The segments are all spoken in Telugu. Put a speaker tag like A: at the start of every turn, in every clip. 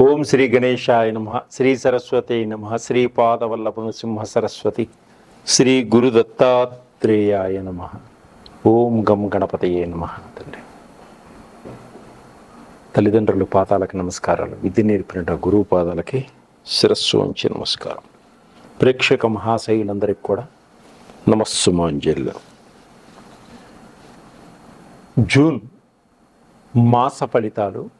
A: ఓం శ్రీ గణేశాయ నమ శ్రీ సరస్వతి నమ శ్రీ పాదవల్లభ సింహ సరస్వతి శ్రీ గురు దత్తాత్రేయాయ నమ. ఓం గం గణపతయే నమ తండ్రి. తల్లిదండ్రులు పాదాలకు నమస్కారాలు. విద్య నేర్పిన గురువు పాదాలకి శిరస్సు వంచి నమస్కారం. ప్రేక్షక మహాశైలందరికీ కూడా నమస్సుమాంజల్లు జూన్ మాస ఫలితాలు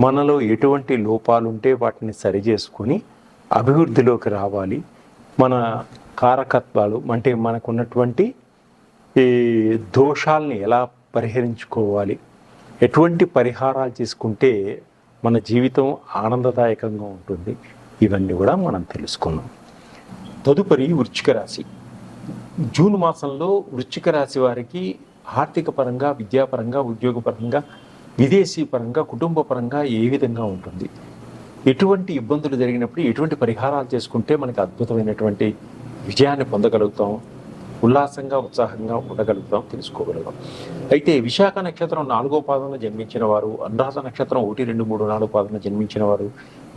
A: మనలో ఎటువంటి లోపాలు ఉంటే వాటిని సరిచేసుకొని అభివృద్ధిలోకి రావాలి. మన కారకత్వాలు అంటే మనకున్నటువంటి ఈ దోషాలని ఎలా పరిహరించుకోవాలి? ఎటువంటి పరిహారాలు చేసుకుంటే మన జీవితం ఆనందదాయకంగా ఉంటుంది? ఇవన్నీ కూడా మనం తెలుసుకున్నాం తదుపరి వృచ్చిక రాశి. జూన్ మాసంలో వృచ్చిక రాశి వారికి ఆర్థిక పరంగా విద్యాపరంగా ఉద్యోగపరంగా విదేశీ పరంగా కుటుంబ పరంగా ఏ విధంగా ఉంటుంది? ఎటువంటి ఇబ్బందులు జరిగినప్పుడు ఎటువంటి పరిహారాలు చేసుకుంటే మనకి అద్భుతమైనటువంటి విజయాన్ని పొందగలుగుతాం? ఉల్లాసంగా ఉత్సాహంగా ఉండగలుగుతాం? తెలుసుకోగలుగుతాం. అయితే విశాఖ నక్షత్రం నాలుగో పాదంలో జన్మించిన వారు అనురాధ నక్షత్రం ఒకటి రెండు మూడు నాలుగు పాదంలో జన్మించిన వారు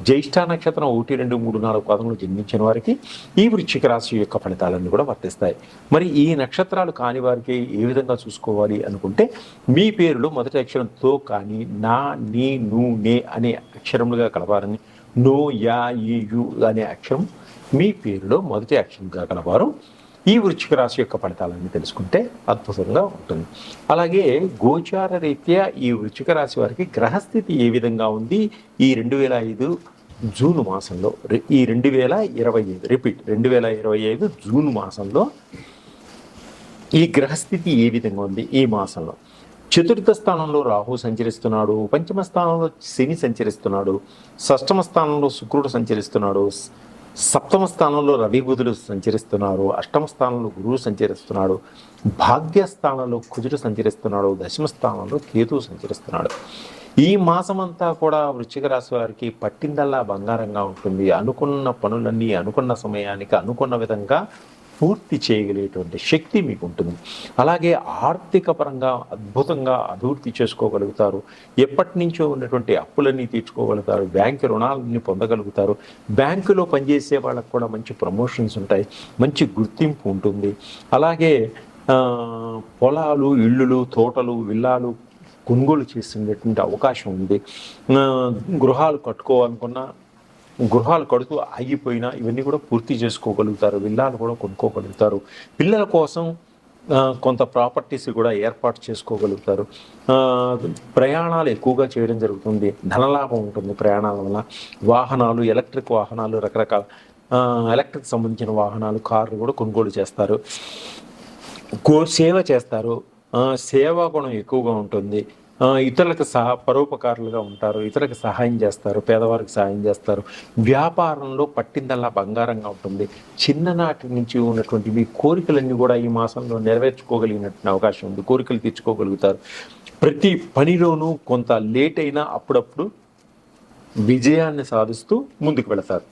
A: జ్యేష్ఠ నక్షత్రం ఒకటి రెండు మూడు నాలుగు పదంలో జన్మించిన వారికి ఈ వృశ్చిక రాశి యొక్క ఫలితాలన్నీ కూడా వర్తిస్తాయి. మరి ఈ నక్షత్రాలు కాని వారికి ఏ విధంగా చూసుకోవాలి అనుకుంటే మీ పేరులో మొదటి అక్షరంతో కానీ నా నీ ను నే అనే అక్షరములుగా కలవారని నో యా ఈ యు అనే అక్షరం మీ పేరులో మొదటి అక్షరంగా కలవారు. ఈ వృశ్చిక రాశి యొక్క ఫలితాలన్నీ తెలుసుకుంటే అద్భుతంగా ఉంటుంది. అలాగే గోచార రీత్యా ఈ వృశ్చిక రాశి వారికి గ్రహస్థితి ఏ విధంగా ఉంది? ఈ రెండు వేల ఐదు జూన్ మాసంలో ఈ రెండు వేల ఇరవై ఐదు రిపీట్ రెండు వేల ఇరవై ఐదు జూన్ మాసంలో ఈ గ్రహస్థితి ఏ విధంగా ఉంది ఈ మాసంలో? చతుర్థ స్థానంలో రాహు సంచరిస్తున్నాడు పంచమ స్థానంలో శని సంచరిస్తున్నాడు షష్టమ స్థానంలో శుక్రుడు సంచరిస్తున్నాడు సప్తమ స్థానంలో రవి బుధులు సంచరిస్తున్నారు అష్టమ స్థానంలో గురువు సంచరిస్తున్నాడు భాగ్య స్థానంలో కుజుడు సంచరిస్తున్నాడు దశమ స్థానంలో కేతువు సంచరిస్తున్నాడు. ఈ మాసమంతా కూడా వృశ్చిక రాశి వారికి పట్టిందల్లా బంగారంగా ఉంటుంది. అనుకున్న పనులన్నీ అనుకున్న సమయానికి అనుకున్న విధంగా పూర్తి చేయగలిగేటువంటి శక్తి మీకు ఉంటుంది అలాగే ఆర్థిక పరంగా అద్భుతంగా అభివృద్ధి చేసుకోగలుగుతారు. ఎప్పటి నుంచో ఉన్నటువంటి అప్పులన్నీ తీర్చుకోగలుగుతారు. బ్యాంకు రుణాలన్నీ పొందగలుగుతారు. బ్యాంకులో పనిచేసే వాళ్ళకు కూడా మంచి ప్రమోషన్స్ ఉంటాయి. మంచి గుర్తింపు ఉంటుంది. అలాగే పొలాలు ఇళ్ళు తోటలు విల్లాలు కొనుగోలు చేసేటువంటి అవకాశం ఉంది. గృహాలు కట్టుకోవాలనుకున్న గృహాలు కడుతూ ఆగిపోయినా ఇవన్నీ కూడా పూర్తి చేసుకోగలుగుతారు. విల్లాలు కూడా కొనుక్కోగలుగుతారు. పిల్లల కోసం కొంత ప్రాపర్టీస్ కూడా ఏర్పాటు చేసుకోగలుగుతారు. ప్రయాణాలు ఎక్కువగా చేయడం జరుగుతుంది. ధనలాభం ఉంటుంది ప్రయాణాల వల్ల. వాహనాలు ఎలక్ట్రిక్ వాహనాలు రకరకాల ఎలక్ట్రిక్ సంబంధించిన వాహనాలు కార్లు కూడా కొనుగోలు చేస్తారు. సేవ చేస్తారు. సేవా గుణం ఎక్కువగా ఉంటుంది. ఇతరులకు సహా పరోపకారులుగా ఉంటారు ఇతరులకు సహాయం చేస్తారు పేదవారికి సహాయం చేస్తారు. వ్యాపారంలో పట్టిందల్లా బంగారంగా ఉంటుంది. చిన్ననాటి నుంచి ఉన్నటువంటి మీ కోరికలన్నీ కూడా ఈ మాసంలో నెరవేర్చుకోగలిగినటువంటి అవకాశం ఉంది. కోరికలు తీర్చుకోగలుగుతారు. ప్రతి పనిలోనూ కొంత లేట్ అయినా అప్పుడప్పుడు విజయాన్ని సాధిస్తూ ముందుకు వెళతారు.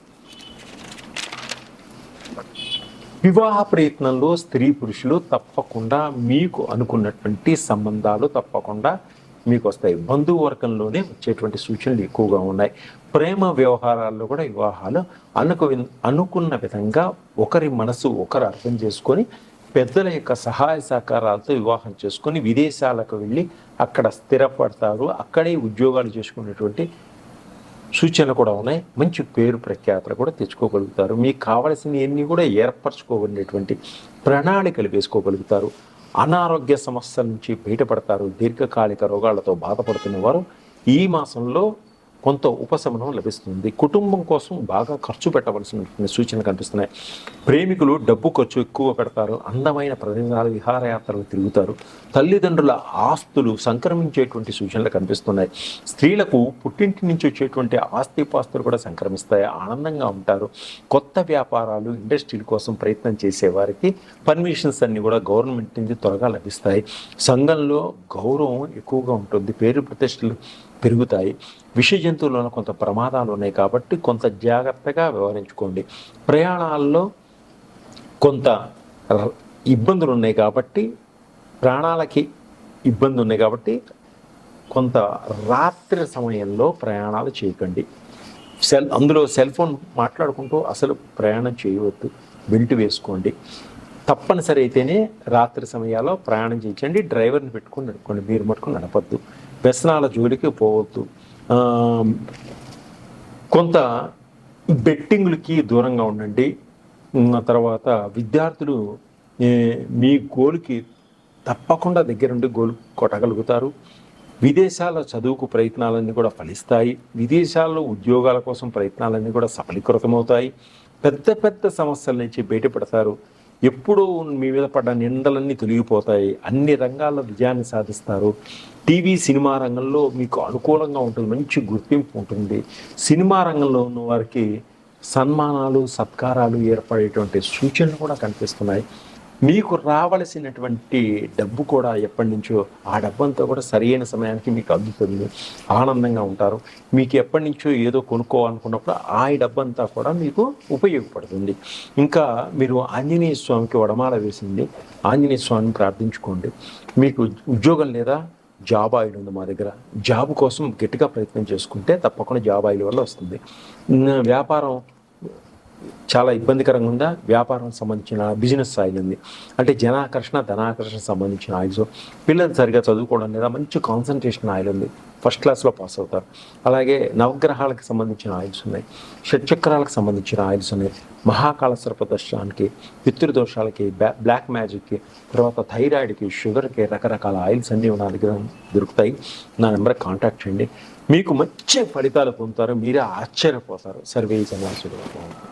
A: వివాహ ప్రయత్నంలో స్త్రీ పురుషులు తప్పకుండా మీకు అనుకున్నటువంటి సంబంధాలు తప్పకుండా మీకు వస్తాయి బంధువర్గంలోనే వచ్చేటువంటి సూచనలు ఎక్కువగా ఉన్నాయి. ప్రేమ వ్యవహారాల్లో కూడా వివాహాలు అనుకు అనుకున్న విధంగా ఒకరి మనసు ఒకరు అర్థం చేసుకొని పెద్దల యొక్క సహాయ సహకారాలతో వివాహం చేసుకొని విదేశాలకు వెళ్ళి అక్కడ స్థిరపడతారు. అక్కడే ఉద్యోగాలు చేసుకునేటువంటి సూచనలు కూడా ఉన్నాయి. మంచి పేరు ప్రఖ్యాతలు కూడా తెచ్చుకోగలుగుతారు. మీకు కావలసినవన్నీ కూడా ఏర్పరచుకోగలిగినటువంటి ప్రణాళికలు వేసుకోగలుగుతారు. అనారోగ్య సమస్యల నుంచి బయటపడతారు దీర్ఘకాలిక రోగాలతో బాధపడుతున్న వారు ఈ మాసంలో కొంత ఉపశమనం లభిస్తుంది. కుటుంబం కోసం బాగా ఖర్చు పెట్టవలసిన సూచనలు కనిపిస్తున్నాయి. ప్రేమికులు డబ్బు ఖర్చు ఎక్కువ పెడతారు. అందమైన ప్రదేశాలు విహారయాత్రలు తిరుగుతారు. తల్లిదండ్రుల ఆస్తులు సంక్రమించేటువంటి సూచనలు కనిపిస్తున్నాయి. స్త్రీలకు పుట్టింటి నుంచి వచ్చేటువంటి ఆస్తిపాస్తులు కూడా సంక్రమిస్తాయి. ఆనందంగా ఉంటారు. కొత్త వ్యాపారాలు ఇండస్ట్రీల కోసం ప్రయత్నం చేసే వారికి పర్మిషన్స్ అన్నీ కూడా గవర్నమెంట్ నుంచి త్వరగా లభిస్తాయి. సంఘంలో గౌరవం ఎక్కువగా ఉంటుంది. పేరు ప్రతిష్టలు పెరుగుతాయి. విష జంతువులలో కొంత ప్రమాదాలు ఉన్నాయి కాబట్టి కొంత జాగ్రత్తగా వ్యవహరించుకోండి. ప్రయాణాల్లో కొంత ఇబ్బందులు ఉన్నాయి కాబట్టి ప్రాణాలకి ఇబ్బంది ఉన్నాయి కాబట్టి కొంత రాత్రి సమయంలో ప్రయాణాలు చేయకండి. సెల్ అందులో సెల్ ఫోన్ మాట్లాడుకుంటూ అసలు ప్రయాణం చేయవద్దు. బెల్ట్ వేసుకోండి. తప్పనిసరి అయితేనే రాత్రి సమయాల్లో ప్రయాణం చేయించండి. డ్రైవర్ని పెట్టుకొని నడుపుకోండి. మీరు మటుకు నడపద్దు. వ్యసనాల జోలికి పోవద్దు. కొంత బెట్టింగ్లకి దూరంగా ఉండండి. తర్వాత విద్యార్థులు మీ గోల్కి తప్పకుండా దగ్గరుండి గోల్ కొట్టగలుగుతారు. విదేశాల చదువుకు ప్రయత్నాలన్నీ కూడా ఫలిస్తాయి. విదేశాల్లో ఉద్యోగాల కోసం ప్రయత్నాలన్నీ కూడా సఫలీకృతమవుతాయి. పెద్ద పెద్ద సమస్యల నుంచి బయటపడతారు. ఎప్పుడూ మీ మీద పడ్డ నిందలన్నీ తొలగిపోతాయి. అన్ని రంగాల్లో విజయాన్ని సాధిస్తారు. టీవీ సినిమా రంగంలో మీకు అనుకూలంగా ఉంటుంది మంచి గుర్తింపు ఉంటుంది. సినిమా రంగంలో ఉన్న వారికి సన్మానాలు సత్కారాలు ఏర్పడేటువంటి సూచనలు కూడా కనిపిస్తున్నాయి. మీకు రావలసినటువంటి డబ్బు కూడా ఎప్పటి నుంచో ఆ డబ్బంతా కూడా సరైన సమయానికి మీకు అందుతుంది. ఆనందంగా ఉంటారు. మీకు ఎప్పటి నుంచో ఏదో కొనుక్కోవాలనుకున్నప్పుడు ఆ డబ్బంతా కూడా మీకు ఉపయోగపడుతుంది. ఇంకా మీరు ఆంజనేయ స్వామికి వడమాల వేసింది. ఆంజనేయ స్వామిని ప్రార్థించుకోండి. మీకు ఉద్యోగం లేదా? జాబ్ ఆయిల్ ఉంది మా దగ్గర. జాబ్ కోసం గట్టిగా ప్రయత్నం చేసుకుంటే తప్పకుండా జాబ్ ఆయిల్ వల్ల వస్తుంది. వ్యాపారం చాలా ఇబ్బందికరంగా ఉందా? వ్యాపారం సంబంధించిన బిజినెస్ ఆయిల్ ఉంది అంటే జనాకర్షణ ధనాకర్షణ సంబంధించిన ఆయిల్స్ పిల్లలు సరిగా చదువుకోవడం లేదా మంచి కాన్సన్ట్రేషన్ ఆయిల్ ఉంది. ఫస్ట్ క్లాస్లో పాస్ అవుతారు. అలాగే నవగ్రహాలకు సంబంధించిన ఆయిల్స్ ఉన్నాయి. షట్చక్రాలకు సంబంధించిన ఆయిల్స్ ఉన్నాయి. మహాకాల సర్పదర్శనానికి పితృదోషాలకి బ్లా బ్లాక్ మ్యాజిక్కి తర్వాత థైరాయిడ్కి షుగర్కి రకరకాల ఆయిల్స్ అన్నీ నా దగ్గర దొరుకుతాయి. నా నెంబర్ కాంటాక్ట్ చేయండి. మీకు మంచి ఫలితాలు పొందుతారు. మీరే ఆశ్చర్యపోతారు. సర్వే జనాసుడు